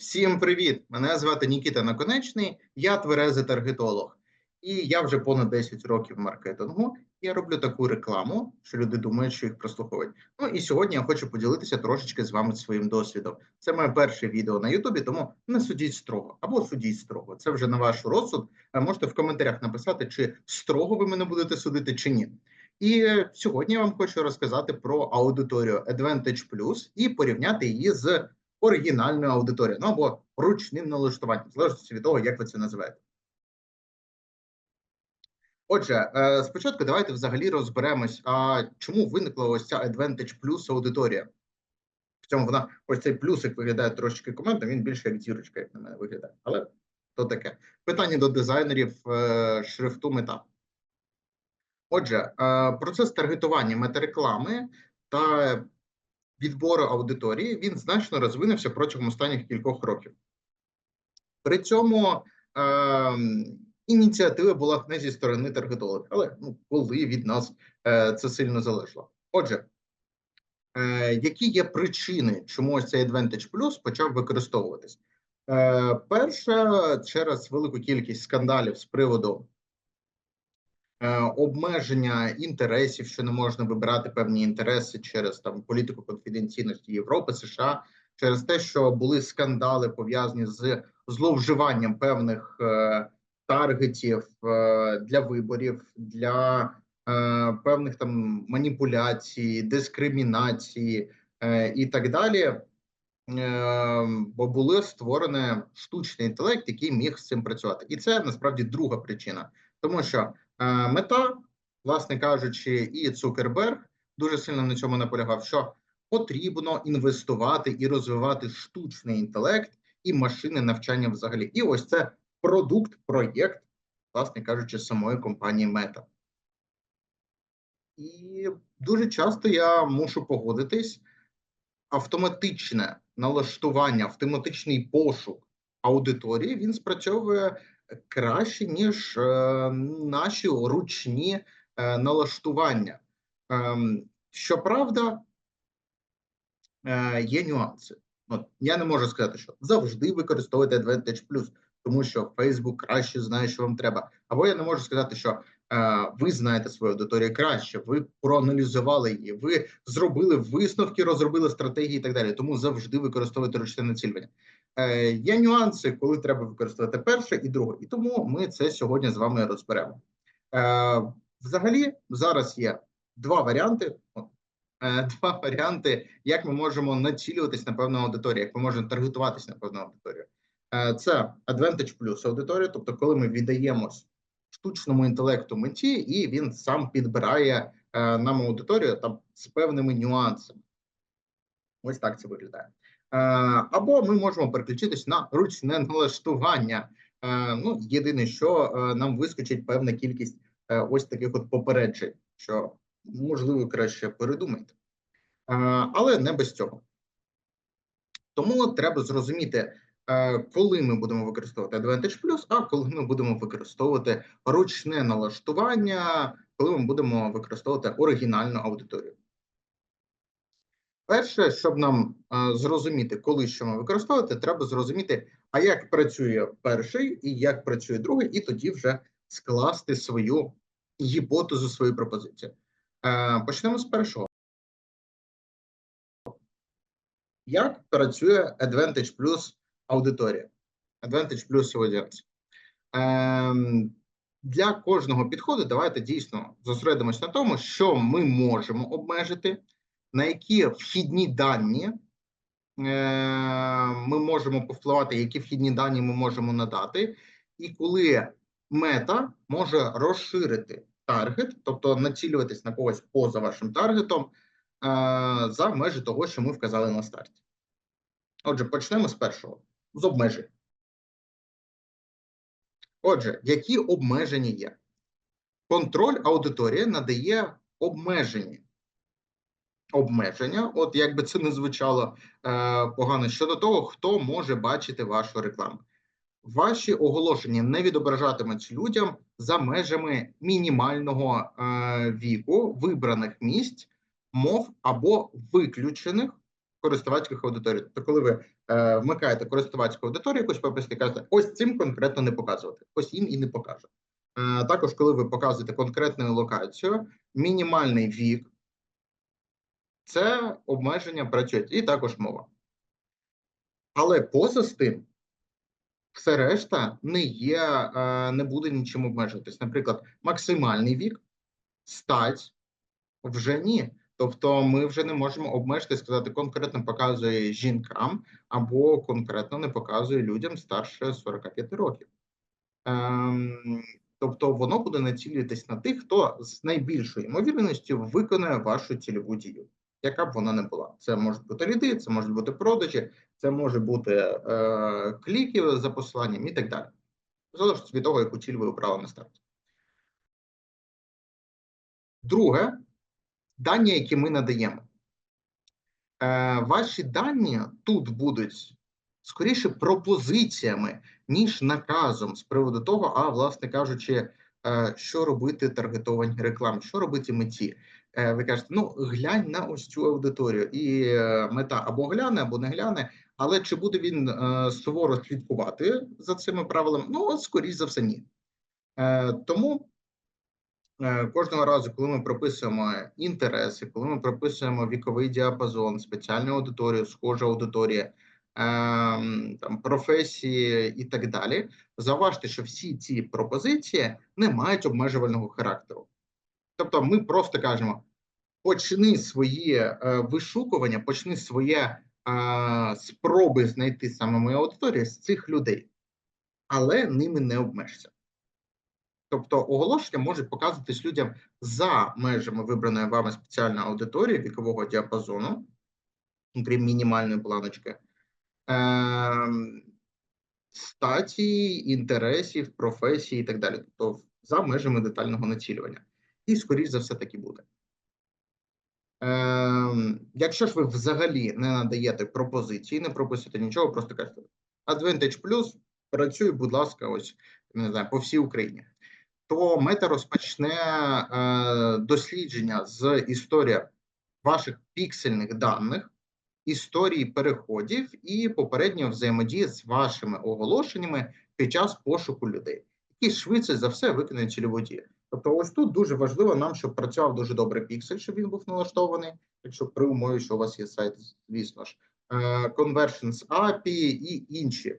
Всім привіт! Мене звати Нікіта Наконечний, я тверезий таргетолог. І я вже понад 10 років маркетингу. Я роблю таку рекламу, що люди думають, що їх прослуховують. Ну і сьогодні я хочу поділитися трошечки з вами своїм досвідом. Це моє перше відео на Ютубі, тому не судіть строго або судіть строго. Це вже на ваш розсуд. Можете в коментарях написати, чи строго ви мене будете судити, чи ні. І сьогодні я вам хочу розказати про аудиторію Advantage Plus і порівняти її з оригінальною аудиторією, ну або ручним налаштуванням, залежності від того, як ви це називаєте. Отже, е, спочатку давайте взагалі розберемось, а чому виникла ось ця Advantage Plus аудиторія. В цьому вона ось цей плюсик виглядає трошки коментом, він більше як зірочка, як на мене виглядає. Але то таке. Питання до дизайнерів е, шрифту мета. Отже, е, процес таргетування метареклами та відбору аудиторії він значно розвинувся протягом останніх кількох років. При цьому е, ініціатива була не зі сторони таргетологів, але ну, коли від нас е, це сильно залежало. Отже, е, які є причини, чому ось цей Advantage Plus почав використовуватись? Е, перше, через велику кількість скандалів з приводу обмеження інтересів, що не можна вибирати певні інтереси через там політику конфіденційності Європи, США, через те, що були скандали пов'язані з зловживанням певних е, таргетів е, для виборів, для е, певних там маніпуляцій, дискримінації е, і так далі. Е, Бо були створені штучний інтелект, який міг з цим працювати, і це насправді друга причина, тому що е, мета, власне кажучи, і Цукерберг дуже сильно на цьому наполягав, що потрібно інвестувати і розвивати штучний інтелект і машини навчання взагалі. І ось це продукт, проєкт, власне кажучи, самої компанії Мета. І дуже часто я мушу погодитись, автоматичне налаштування, автоматичний пошук аудиторії він спрацьовує краще, ніж е, наші ручні е, налаштування. Е, щоправда, е, є нюанси. От, я не можу сказати, що завжди використовуйте Advantage Plus, тому що Facebook краще знає, що вам треба. Або я не можу сказати, що е, ви знаєте свою аудиторію краще, ви проаналізували її, ви зробили висновки, розробили стратегії і так далі. Тому завжди використовуйте ручне націлювання. Е, є нюанси, коли треба використовувати перше і друге, і тому ми це сьогодні з вами розберемо. Е, взагалі, зараз є два варіанти. Е, Два варіанти, як ми можемо націлюватись на певну аудиторію, як ми можемо таргетуватись на певну аудиторію. Це Advantage Plus аудиторія, тобто, коли ми віддаємось штучному інтелекту меті, і він сам підбирає нам аудиторію там з певними нюансами. Ось так це виглядає. Е, Або ми можемо переключитись на ручне налаштування. Е, Ну, єдине, що е, нам вискочить певна кількість ось таких от попереджень, що можливо краще передумайте, але не без цього. Тому треба зрозуміти, коли ми будемо використовувати Advantage Plus, а коли ми будемо використовувати ручне налаштування, коли ми будемо використовувати оригінальну аудиторію. Перше, щоб нам е, зрозуміти, коли що ми використовувати, треба зрозуміти, а як працює перший і як працює другий, і тоді вже скласти свою гіпотезу, свою пропозицію. Е, Почнемо з першого. Як працює Advantage Plus аудиторія? Advantage Plus Audience. Ем, для кожного підходу давайте дійсно зосередимось на тому, що ми можемо обмежити, на які вхідні дані е, ми можемо повпливати, які вхідні дані ми можемо надати, і коли мета може розширити таргет, тобто націлюватись на когось поза вашим таргетом, е, за межі того, що ми вказали на старті. Отже, почнемо з першого з обмежень. Отже, які обмеження є? Контроль аудиторії надає обмежені обмеження, от як би це не звучало е, погано, щодо того, хто може бачити вашу рекламу. Ваші оголошення не відображатимуть людям за межами мінімального е, віку вибраних місць, мов або виключених користувацьких аудиторій. Тобто, коли ви е, вмикаєте користувацьку аудиторію, якусь пописати, кажете, ось цим конкретно не показувати, ось їм і не покаже. Е, також, коли ви показуєте конкретну локацію, мінімальний вік, це обмеження працюють, і також мова. Але поза з тим, все решта не є, е, не буде нічим обмежуватись. Наприклад, максимальний вік, стать вже ні. Тобто, ми вже не можемо обмежити, сказати, конкретно показує жінкам або конкретно не показує людям старше 45 років. Ем, тобто, воно буде націлюватись на тих, хто з найбільшою ймовірністю виконує вашу цільову дію, яка б вона не була. Це можуть бути ліди, це можуть бути продажі, це може бути е, кліки за посиланням і так далі. Залежить від того, яку ціль ви обрали на старті. Друге, дані, які ми надаємо. Е, Ваші дані тут будуть скоріше пропозиціями, ніж наказом з приводу того, а, власне кажучи, е, що робити таргетованій рекламі, що робити меті. Е, Ви кажете, ну глянь на ось цю аудиторію, і е, мета або гляне, або не гляне. Але чи буде він е, суворо слідкувати за цими правилами? Ну, от, скоріш за все, ні. Тому кожного разу, коли ми прописуємо інтереси, коли ми прописуємо віковий діапазон, спеціальну аудиторію, схожу аудиторію, е, там, професії і так далі, зауважте, що всі ці пропозиції не мають обмежувального характеру. Тобто, ми просто кажемо: почни свої е, вишукування, почни своє а, спроби знайти саме мою аудиторію з цих людей, але ними не обмежся. Тобто оголошення можуть показуватись людям за межами вибраної вами спеціальної аудиторії вікового діапазону, крім мінімальної планочки, ем, статі, інтересів, професії і так далі. Тобто за межами детального націлювання. І, скоріш за все, так і буде. Ем, якщо ж ви взагалі не надаєте пропозиції, не прописуєте нічого, просто кажете Advantage Plus, працюй, будь ласка, ось не знаю, по всій Україні, то мета розпочне е, дослідження з історії ваших піксельних даних, історії переходів і попередньої взаємодії з вашими оголошеннями під час пошуку людей, які швидше за все виконують цільову дію. Тобто, ось тут дуже важливо нам, щоб працював дуже добре піксель, щоб він був налаштований, якщо при умові, що у вас є сайт, звісно ж, е, Conversions API і інші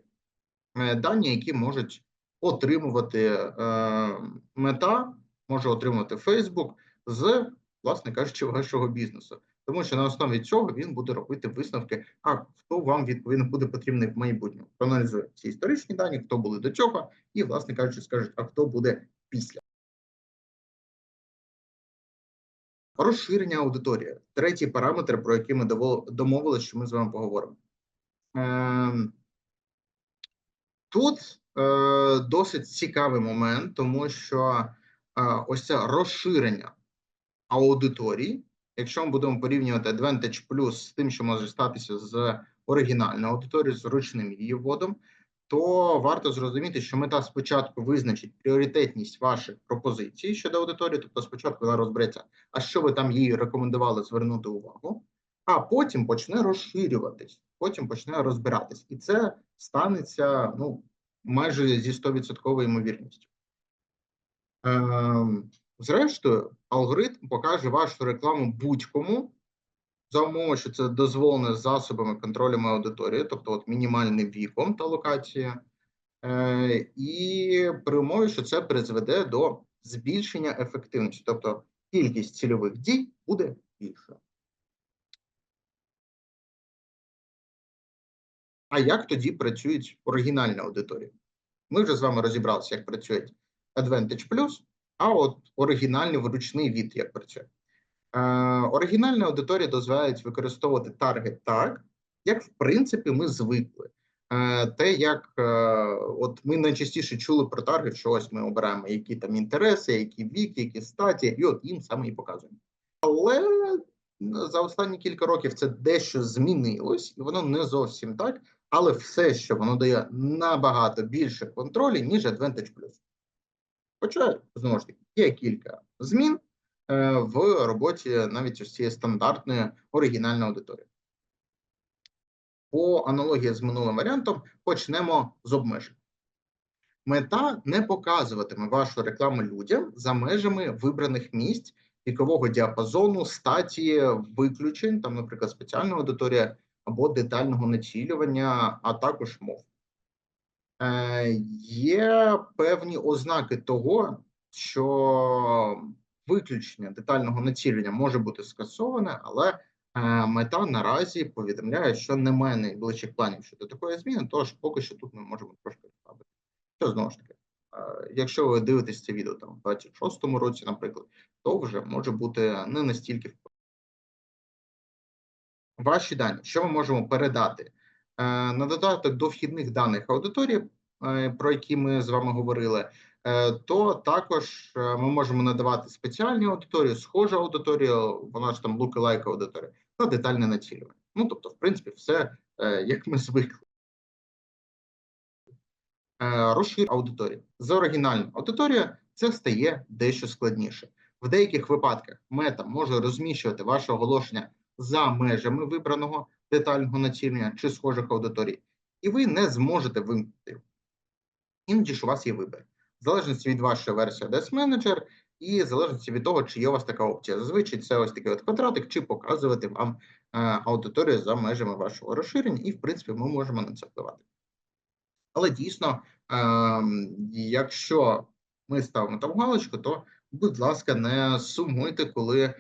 е, дані, які можуть отримувати е, мета, може отримувати Facebook з, власне кажучи, вашого бізнесу. Тому що на основі цього він буде робити висновки, а хто вам відповідно буде потрібний в майбутньому. Проаналізує ці історичні дані, хто були до цього, і, власне кажучи, скажуть, а хто буде після. Розширення аудиторії. Третій параметр, про який ми домовилися, що ми з вами поговоримо. Ем, тут е, досить цікавий момент, тому що е, ось це розширення аудиторії. Якщо ми будемо порівнювати Advantage Plus з тим, що може статися з оригінальною аудиторією, з ручним її вводом, то варто зрозуміти, що мета спочатку визначить пріоритетність ваших пропозицій щодо аудиторії, тобто спочатку вона розбереться, а що ви там їй рекомендували звернути увагу, а потім почне розширюватись, потім почне розбиратись. І це станеться ну, майже зі 100% ймовірністю. Ем, зрештою, алгоритм покаже вашу рекламу будь-кому за умови, що це дозволено засобами контролю аудиторії, тобто от мінімальним віком та локація, е, і при умові, що це призведе до збільшення ефективності, тобто кількість цільових дій буде більша. А як тоді працюють оригінальні аудиторії? Ми вже з вами розібралися, як працюють Advantage Plus, а от оригінальний вручний від як працює. Е, оригінальна аудиторія дозволяють використовувати таргет так, як в принципі ми звикли. Е, те, як е, от ми найчастіше чули про таргет, що ось ми обираємо які там інтереси, які віки, які статі, і от їм саме і показуємо. Але за останні кілька років це дещо змінилось, і воно не зовсім так. Але все, що воно дає набагато більше контролю, ніж Advantage. Хоча, знову ж таки, є кілька змін. Е, в роботі навіть ось цієї стандартної оригінальної аудиторії. по аналогії з минулим варіантом почнемо з обмежень. Мета не показуватиме вашу рекламу людям за межами вибраних місць вікового діапазону, статі, виключень, там, наприклад, спеціальна аудиторія або детального націлювання, а також мов. Е, є певні ознаки того, що виключення детального націлення може бути скасоване, але е, мета наразі повідомляє, що немає найближчих планів щодо такої зміни, тож поки що тут ми можемо трошки розслабити. Що знову ж таки, е, якщо ви дивитесь це відео там в 26-му році, наприклад, то вже може бути не настільки впливовим. Ваші дані, що ми можемо передати? Е, На додаток до вхідних даних аудиторії, про які ми з вами говорили, то також е, ми можемо надавати спеціальні аудиторії, схожу аудиторію, вона ж там lookalike аудиторія, та детальне націлювання. Ну, тобто, в принципі, все е, як ми звикли. Е, Розшир аудиторії. За оригінальну аудиторію це стає дещо складніше. В деяких випадках мета може розміщувати ваше оголошення за межами вибраного детального націлення чи схожих аудиторій, і ви не зможете вимкнути. Іноді ж у вас є вибір, в залежності від вашої версії Ads Manager і в залежності від того, чи є у вас така опція. Зазвичай це ось такий от квадратик, чи показувати вам е, аудиторію за межами вашого розширення, і в принципі ми можемо на це впливати. Але дійсно, е, якщо ми ставимо там галочку, то, будь ласка, не сумуйте, коли е,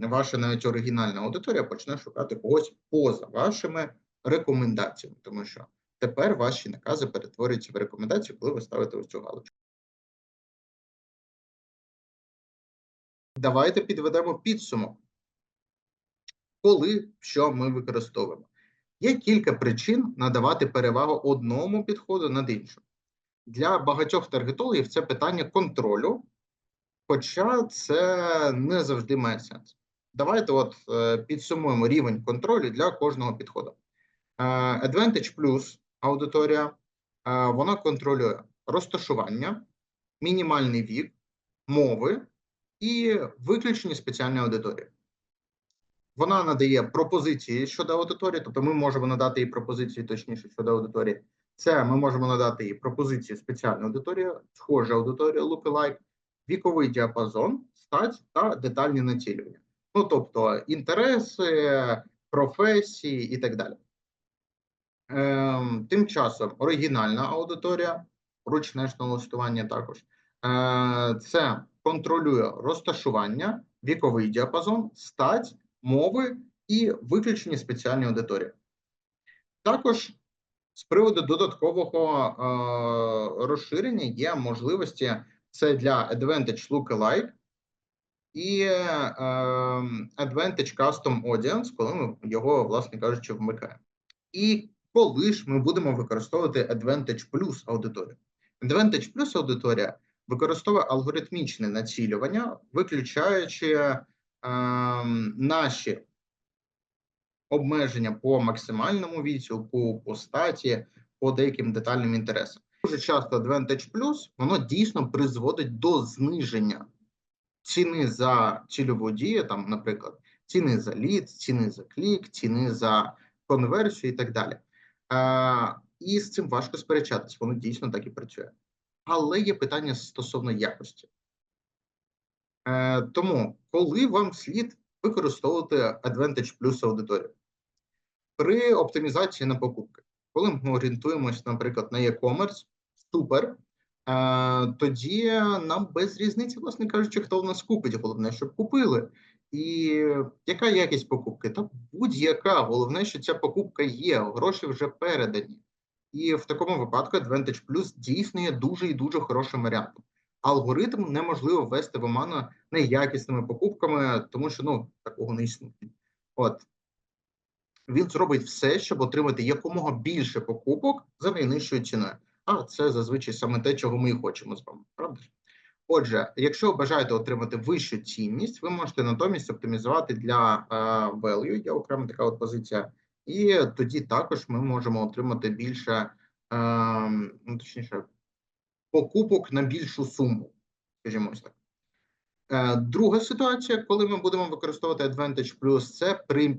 ваша навіть оригінальна аудиторія почне шукати когось поза вашими рекомендаціями, тому що тепер ваші накази перетворюються в рекомендацію, коли ви ставите ось цю галочку. Давайте підведемо підсумок. Коли що ми використовуємо? Є кілька причин надавати перевагу одному підходу над іншим. Для багатьох таргетологів це питання контролю, хоча це не завжди має сенс. Давайте от е, підсумуємо рівень контролю для кожного підходу. Е, Advantage Plus аудиторія, е, вона контролює розташування, мінімальний вік, мови і виключені спеціальні аудиторії. Вона надає пропозиції щодо аудиторії, тобто ми можемо надати їй пропозиції точніше щодо аудиторії. Це ми можемо надати їй пропозиції спеціальної аудиторії, схожа аудиторія, lookalike, віковий діапазон, стать та детальні націлювання. Ну тобто інтереси, професії і так далі. Ем, тим часом оригінальна аудиторія, ручне налаштування також. Е, це контролює розташування, віковий діапазон, стать, мови і виключені спеціальні аудиторії. Також з приводу додаткового е, розширення є можливості це для Advantage Lookalike і е, Advantage Custom Audience, коли ми його, власне кажучи, вмикаємо. І коли ж ми будемо використовувати Advantage Plus аудиторію? Advantage Plus аудиторія використовує алгоритмічне націлювання, виключаючи е, наші обмеження по максимальному відсілку, по статі, по деяким детальним інтересам. Дуже часто Advantage Plus воно дійсно призводить до зниження ціни за цільову дію, там, наприклад, ціни за лід, ціни за клік, ціни за конверсію і так далі. І з цим важко сперечатись, воно дійсно так і працює. Але є питання стосовно якості. Е, тому, коли вам слід використовувати Advantage Plus аудиторію? При оптимізації на покупки, коли ми орієнтуємося, наприклад, на e-commerce, супер, е, тоді нам без різниці, власне кажучи, хто в нас купить. Головне, щоб купили. І яка якість покупки? Та будь-яка. Головне, що ця покупка є, гроші вже передані. І в такому випадку Advantage Plus дійсно є дуже і дуже хорошим варіантом. Алгоритм неможливо ввести в оману неякісними покупками, тому що ну такого не існує. От він зробить все, щоб отримати якомога більше покупок за найнижчою ціною. А це зазвичай саме те, чого ми і хочемо з вами, правда? Отже, якщо бажаєте отримати вищу цінність, ви можете натомість оптимізувати для е, value, є окрема така от позиція, і тоді також ми можемо отримати більше, е, ну, точніше, покупок на більшу суму, скажімо так. Е, друга ситуація, коли ми будемо використовувати Advantage Plus, це при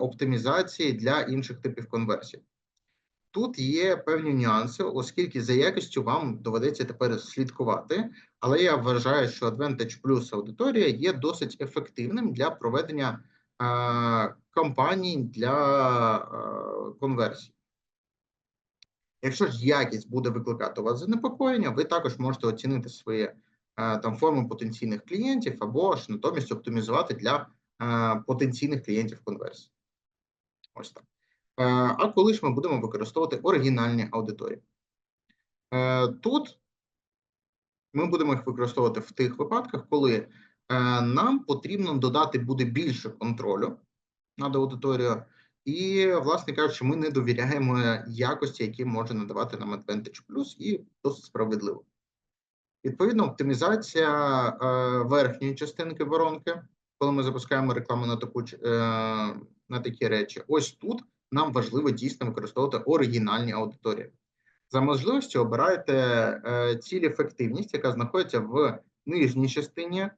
оптимізації для інших типів конверсій. Тут є певні нюанси, оскільки за якістю вам доведеться тепер слідкувати, але я вважаю, що Advantage Plus аудиторія є досить ефективним для проведення е, кампаній для е, конверсій. Якщо ж якість буде викликати у вас занепокоєння, ви також можете оцінити свої е, там форми потенційних клієнтів або ж натомість оптимізувати для е, потенційних клієнтів конверсії. Ось так. Е, А коли ж ми будемо використовувати оригінальні аудиторії? Е, Тут ми будемо їх використовувати в тих випадках, коли е, нам потрібно додати буде більше контролю над аудиторією, і, власне кажучи, ми не довіряємо якості, які може надавати нам Advantage Plus, і досить справедливо. Відповідно, оптимізація верхньої частинки воронки, коли ми запускаємо рекламу на таку на такі речі. Ось тут нам важливо дійсно використовувати оригінальні аудиторії. За можливістю обирайте ціль ефективність, яка знаходиться в нижній частині е,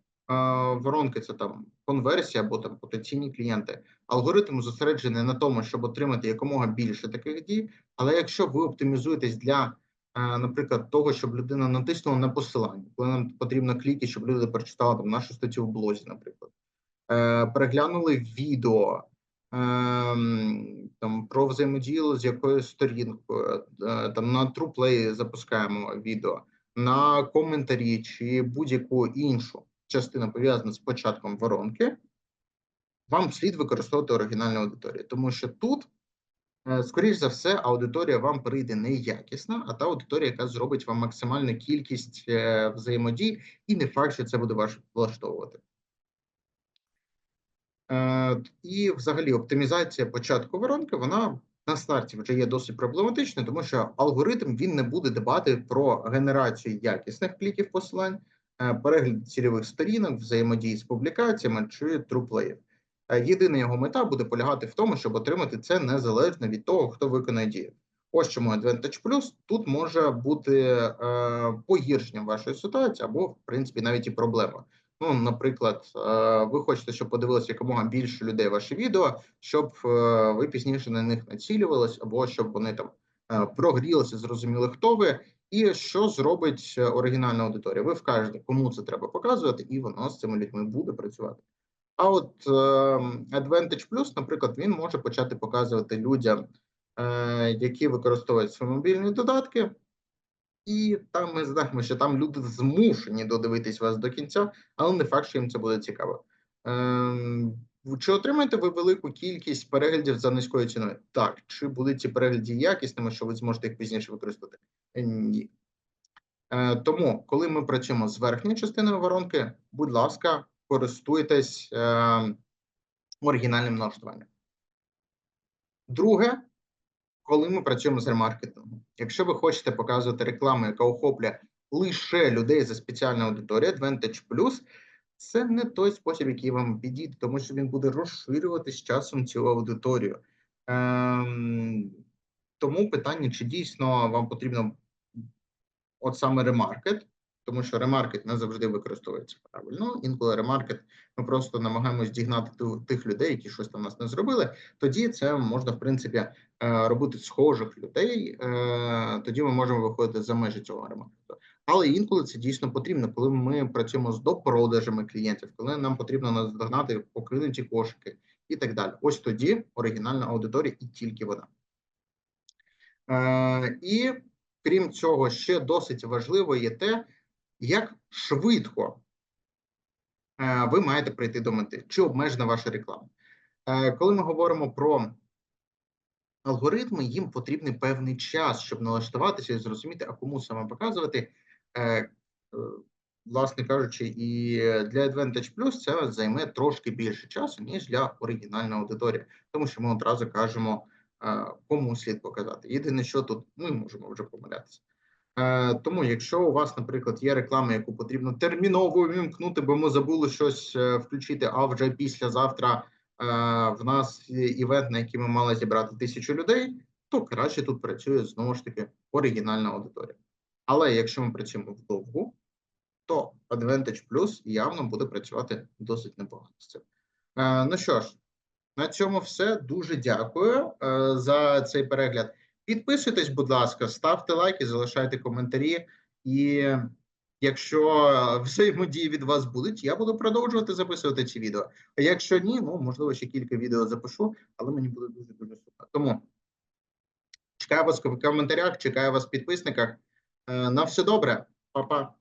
воронки. Це там конверсія або там потенційні клієнти. Алгоритм зосереджений на тому, щоб отримати якомога більше таких дій. Але якщо ви оптимізуєтесь для, е, наприклад, того, щоб людина натиснула на посилання, коли нам потрібно кліки, щоб люди прочитали там нашу статтю в блозі, наприклад, е, переглянули відео. Ем, Там про взаємодію з якоюсь сторінкою, е, там на TruePlay запускаємо відео, на коментарі чи будь-яку іншу частину пов'язану з початком воронки, вам слід використовувати оригінальну аудиторію, тому що тут, е, скоріш за все, аудиторія вам прийде не якісна, а та аудиторія, яка зробить вам максимальну кількість е, взаємодій, і не факт, що це буде вас влаштовувати. Е, І взагалі оптимізація початку воронки, вона на старті вже є досить проблематичною, тому що алгоритм він не буде дбати про генерацію якісних кліків посилань, е, перегляд цільових сторінок, взаємодії з публікаціями чи труплеїв. Е, Єдина його мета буде полягати в тому, щоб отримати це незалежно від того, хто виконує дію. Ось чому Advantage Plus тут може бути е, погіршенням вашої ситуації, або, в принципі, навіть і проблема. Ну, наприклад, е, ви хочете, щоб подивилося якомога більше людей ваше відео, щоб е, ви пізніше на них націлювались, або щоб вони там е, прогрілися, зрозуміли, хто ви, і що зробить оригінальна аудиторія. Ви вкажете, кому це треба показувати, і воно з цими людьми буде працювати. А от Advantage Plus, наприклад, він може почати показувати людям, які використовують свої мобільні додатки. І там ми знаємо, що там люди змушені додивитись вас до кінця, але не факт, що їм це буде цікаво. Ем, чи отримаєте ви велику кількість переглядів за низькою ціною? Так. Чи будуть ці перегляди якісними, що ви зможете їх пізніше використати? Е, Ні. Е, тому, коли ми працюємо з верхньою частиною воронки, будь ласка, користуйтесь е, оригінальним налаштуванням. Друге, коли ми працюємо з ремаркетингом. Якщо ви хочете показувати рекламу, яка охоплює лише людей за спеціальну аудиторію, Advantage Plus це не той спосіб, який вам підійде, тому що він буде розширювати з часом цю аудиторію. Ем, тому питання, чи дійсно вам потрібно от саме ремаркет, тому що ремаркет не завжди використовується правильно. Інколи ремаркет ми просто намагаємось дігнати тих людей, які щось там нас не зробили. Тоді це можна, в принципі, е, робити схожих людей. е, Тоді ми можемо виходити за межі цього ремаркету. Але інколи це дійсно потрібно, коли ми працюємо з допродажами клієнтів, коли нам потрібно наздогнати покинуті кошики і так далі. Ось тоді оригінальна аудиторія і тільки вона. Е, І крім цього, ще досить важливо є те, як швидко е, ви маєте прийти до мети, чи обмежена ваша реклама. Е, Коли ми говоримо про алгоритми, їм потрібний певний час, щоб налаштуватися і зрозуміти, а кому саме показувати. Е, Власне кажучи, і для Advantage Plus це займе трошки більше часу, ніж для оригінальної аудиторії, тому що ми одразу кажемо, кому слід показати. Єдине, що тут ми можемо вже помилятися. Е, Тому, якщо у вас, наприклад, є реклама, яку потрібно терміново вимкнути, бо ми забули щось е, включити, а вже післязавтра е, в нас є івент, на який ми мали зібрати тисячу людей, то краще тут працює знову ж таки оригінальна аудиторія. Але якщо ми працюємо вдовгу, то Advantage Plus явно буде працювати досить непогано з цим. Ну що ж, На цьому все. Дуже дякую за цей перегляд. Підписуйтесь, будь ласка, ставте лайки, залишайте коментарі. І якщо взаємодії від вас будуть, я буду продовжувати записувати ці відео. А якщо ні, ну можливо, ще кілька відео запишу, але мені буде дуже дуже сумно. Тому чекаю вас в коментарях, чекаю вас в підписниках. Е, На все добре, Па-па.